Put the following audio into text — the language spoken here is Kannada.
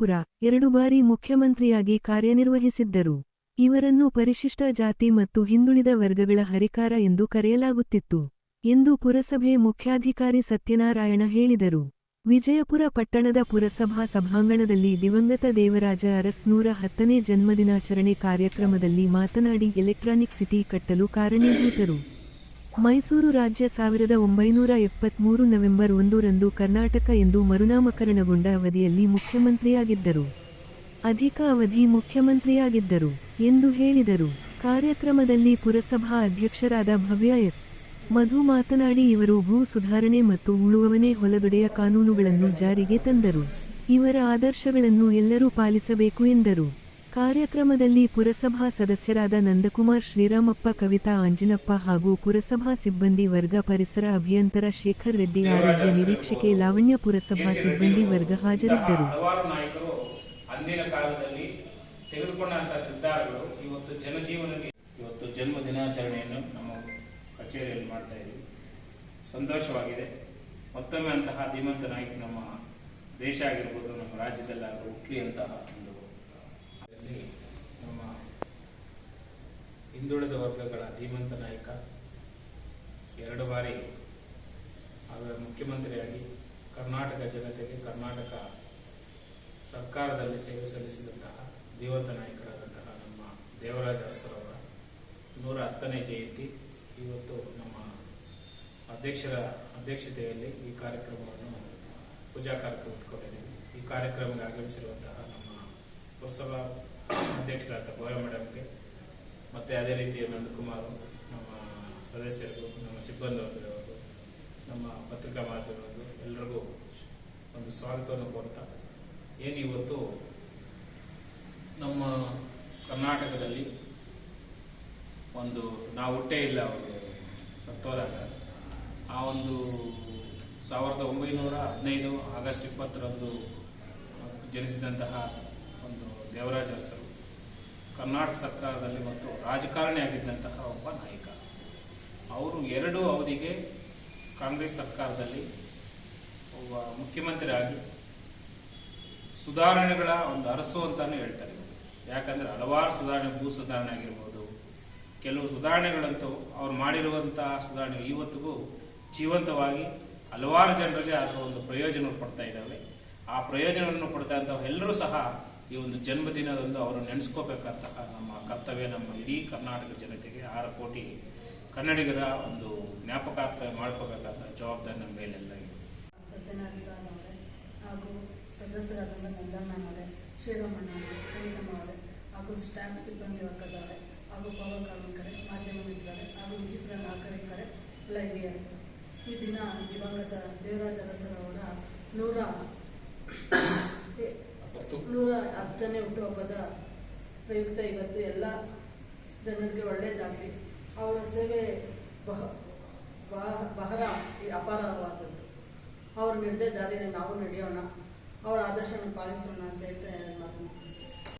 ವಿಜಯಪುರ ಎರಡು ಬಾರಿ ಮುಖ್ಯಮಂತ್ರಿಯಾಗಿ ಕಾರ್ಯನಿರ್ವಹಿಸಿದ್ದರು. ಇವರನ್ನು ಪರಿಶಿಷ್ಟ ಜಾತಿ ಮತ್ತು ಹಿಂದುಳಿದ ವರ್ಗಗಳ ಹರಿಕಾರ ಎಂದು ಕರೆಯಲಾಗುತ್ತಿತ್ತು ಎಂದು ಪುರಸಭೆ ಮುಖ್ಯಾಧಿಕಾರಿ ಸತ್ಯನಾರಾಯಣ ಹೇಳಿದರು. ವಿಜಯಪುರ ಪಟ್ಟಣದ ಪುರಸಭಾ ಸಭಾಂಗಣದಲ್ಲಿ ದಿವಂಗತ ದೇವರಾಜ ಅರಸ್ ನೂರ ಹತ್ತನೇ ಜನ್ಮದಿನಾಚರಣೆ ಕಾರ್ಯಕ್ರಮದಲ್ಲಿ ಮಾತನಾಡಿ ಎಲೆಕ್ಟ್ರಾನಿಕ್ ಸಿಟಿ ಕಟ್ಟಲು ಕಾರಣೀಭೂತರು. ಮೈಸೂರು ರಾಜ್ಯ ಸಾವಿರದ ಒಂಬೈನೂರ ಎಪ್ಪತ್ಮೂರು ನವೆಂಬರ್ ಒಂದರಂದು ಕರ್ನಾಟಕ ಎಂದು ಮರುನಾಮಕರಣಗೊಂಡ ಅವಧಿಯಲ್ಲಿ ಮುಖ್ಯಮಂತ್ರಿಯಾಗಿದ್ದರು. ಅಧಿಕ ಅವಧಿ ಮುಖ್ಯಮಂತ್ರಿಯಾಗಿದ್ದರು ಎಂದು ಹೇಳಿದರು. ಕಾರ್ಯಕ್ರಮದಲ್ಲಿ ಪುರಸಭಾ ಅಧ್ಯಕ್ಷರಾದ ಭವ್ಯ ಎಸ್. ಮಧು ಮಾತನಾಡಿ ಇವರು ಭೂ ಸುಧಾರಣೆ ಮತ್ತು ಉಳುವವನೇ ಹೊಲದೊಡೆಯ ಕಾನೂನುಗಳನ್ನು ಜಾರಿಗೆ ತಂದರು. ಇವರ ಆದರ್ಶಗಳನ್ನು ಎಲ್ಲರೂ ಪಾಲಿಸಬೇಕು ಎಂದರು. ಕಾರ್ಯಕ್ರಮದಲ್ಲಿ ಪುರಸಭಾ ಸದಸ್ಯರಾದ ನಂದಕುಮಾರ್ ಶ್ರೀರಾಮಪ್ಪ ಕವಿತಾ ಆಂಜಿನಪ್ಪ ಹಾಗೂ ಪುರಸಭಾ ಸಿಬ್ಬಂದಿ ವರ್ಗ ಪರಿಸರ ಅಭಿಯಂತರ ಶೇಖರ್ ರೆಡ್ಡಿ ಆರೋಗ್ಯ ನಿರೀಕ್ಷಕೆ ಲಾವಣ್ಯ ಪುರಸಭಾ ಸಿಬ್ಬಂದಿ ವರ್ಗ ಹಾಜರಿದ್ದರು. ಅಂದಿನ ಕಾಲದಲ್ಲಿ ತೆಗೆದುಕೊಂಡಂತಹ ನಿರ್ಧಾರಗಳು ಇವತ್ತು ಜನಜೀವನಕ್ಕೆ ಇವತ್ತು ಜನ್ಮ ದಿನಾಚರಣೆಯನ್ನು ನಮ್ಮ ಕಚೇರಿಯಲ್ಲಿ ಮಾಡ್ತಾ ಇದ್ದೀವಿ. ಸಂತೋಷವಾಗಿದೆ. ಮತ್ತೊಮ್ಮೆ ಅಂತಹ ಧೀಮಂತ ನಾಯಕ ನಮ್ಮ ದೇಶ ಆಗಿರ್ಬೋದು ನಮ್ಮ ರಾಜ್ಯದಲ್ಲಾಗೋ ಹುಟ್ಲಿ ಅಂತಹ ಒಂದು ನಮ್ಮ ಹಿಂದುಳಿದ ವರ್ಗಗಳ ಧೀಮಂತ ನಾಯಕ ಎರಡು ಬಾರಿ ಅವರ ಮುಖ್ಯಮಂತ್ರಿಯಾಗಿ ಕರ್ನಾಟಕ ಜನತೆಗೆ ಕರ್ನಾಟಕ ಸರ್ಕಾರದಲ್ಲಿ ಸೇವೆ ಸಲ್ಲಿಸಿದಂತಹ ದೇವಂತ ನಾಯಕರಾದಂತಹ ನಮ್ಮ ದೇವರಾಜ ಅರಸರವರ ನೂರ ಹತ್ತನೇ ಜಯಂತಿ. ಇವತ್ತು ನಮ್ಮ ಅಧ್ಯಕ್ಷರ ಅಧ್ಯಕ್ಷತೆಯಲ್ಲಿ ಈ ಕಾರ್ಯಕ್ರಮವನ್ನು ಪೂಜಾ ಕಾರ್ಯಕ್ರಮ ಇಟ್ಕೊಂಡಿದ್ದೀವಿ ಈ ಕಾರ್ಯಕ್ರಮಕ್ಕೆ ಆಗಮಿಸಿರುವಂತಹ ನಮ್ಮ ಪುರಸಭಾ ಅಧ್ಯಕ್ಷರಾದ ಗೋಯ ಮೇಡಮ್ಗೆ ಮತ್ತು ಅದೇ ರೀತಿ ನಂದಕುಮಾರ್ ನಮ್ಮ ಸದಸ್ಯರು, ನಮ್ಮ ಸಿಬ್ಬಂದಿ ವರ್ಗದವರು ನಮ್ಮ ಪತ್ರಿಕಾ ಮಾಧ್ಯಮದವರು ಎಲ್ಲರಿಗೂ ಒಂದು ಸ್ವಾಗತವನ್ನು ಕೊಡ್ತಾ ಏನು ಇವತ್ತು ನಮ್ಮ ಕರ್ನಾಟಕದಲ್ಲಿ ಒಂದು ನಾವು ಹುಟ್ಟೇ ಇಲ್ಲ ಅವರು ಸತ್ತೋದಾಗ, ಆ ಒಂದು ಸಾವಿರದ ಒಂಬೈನೂರ ಹದಿನೈದು ಆಗಸ್ಟ್ ಇಪ್ಪತ್ತರಂದು ಜನಿಸಿದಂತಹ ಒಂದು ದೇವರಾಜ ಅರಸರು ಕರ್ನಾಟಕ ಸರ್ಕಾರದಲ್ಲಿ ಮತ್ತು ರಾಜಕಾರಣಿ ಆಗಿದ್ದಂತಹ ಒಬ್ಬ ನಾಯಕ. ಅವರು ಎರಡು ಅವಧಿಗೆ ಕಾಂಗ್ರೆಸ್ ಸರ್ಕಾರದಲ್ಲಿ ಒಬ್ಬ ಮುಖ್ಯಮಂತ್ರಿ ಆಗಿ ಸುಧಾರಣೆಗಳ ಒಂದು ಅರಸು ಅಂತಾನೆ ಹೇಳ್ತಾರೆ ಯಾಕಂದರೆ ಹಲವಾರು ಸುಧಾರಣೆ, ಭೂ ಸುಧಾರಣೆ ಆಗಿರ್ಬೋದು. ಕೆಲವು ಸುಧಾರಣೆಗಳಂತೂ ಅವ್ರು ಮಾಡಿರುವಂತಹ ಸುಧಾರಣೆ ಇವತ್ತಿಗೂ ಜೀವಂತವಾಗಿ ಹಲವಾರು ಜನರಿಗೆ ಅದರ ಒಂದು ಪ್ರಯೋಜನ ಕೊಡ್ತಾ ಇದ್ದಾವೆ. ಆ ಪ್ರಯೋಜನವನ್ನು ಕೊಡ್ತಾ ಇದ್ದಾವೆ ಎಲ್ಲರೂ ಸಹ ಈ ಒಂದು ಜನ್ಮದಿನದಂದು ಅವರು ನೆನೆಸ್ಕೋಬೇಕಂತ ನಮ್ಮ ಕರ್ತವ್ಯ ನಮ್ಮ ಇಡೀ ಕರ್ನಾಟಕ ಜನತೆಗೆ ಆರು ಕೋಟಿ ಕನ್ನಡಿಗರ ಒಂದು ಜ್ಞಾಪಕಾರ್ಥ ಮಾಡ್ಕೋಬೇಕಾದ ಜವಾಬ್ದಾರಿ ನಮ್ಮ ಮೇಲೆಲ್ಲ ಇದೆ. ಸತ್ಯನಾರಾಯಣ ಸರ್ ಅವರೇ, ಹಾಗೂ ಸದಸ್ಯರಾದಂಥ ನಂದಣ್ಣ ಅವರೇ ಶ್ರೀರಾಮಣ್ಣ ಅವರೇ ಕವಿತಮ್ಮ ಅವರೇ, ಹಾಗೂ ಸ್ಟಾಫ್ ಸಿಬ್ಬಂದಿ ವರ್ಗದವರೇ, ಹಾಗೂ ಪೌರ ಕಾರ್ಮಿಕರೇ, ಮಾಧ್ಯಮ ಹಾಗೂ ವಿಚಿತ್ರ ನಾಗರಿಕರೇ ಎಲ್ಲ ಹಿರಿಯರೇ ಈ ದಿನ ದಿವಂಗತ ದೇವರಾಜ ಅರಸರವರ ನೂರ ನೂರ ಹತ್ತನೇ ಹುಟ್ಟುಹಬ್ಬದ ಪ್ರಯುಕ್ತ ಇವತ್ತು ಎಲ್ಲ ಜನರಿಗೆ ಒಳ್ಳೆಯದಾಗಲಿ ಅವರ ಸೇವೆ ಬಹ, ಬಹ- ಬಹಳ ಅಪಾರವಾದದ್ದು. ಅವ್ರು ನಡೆದೇ ದಾರಿನ ನಾವು ನಡೆಯೋಣ. ಅವರ ಆದರ್ಶವನ್ನು ಪಾಲಿಸೋಣ ಅಂತ ಹೇಳ್ತಾ ಮಾತನ್ನು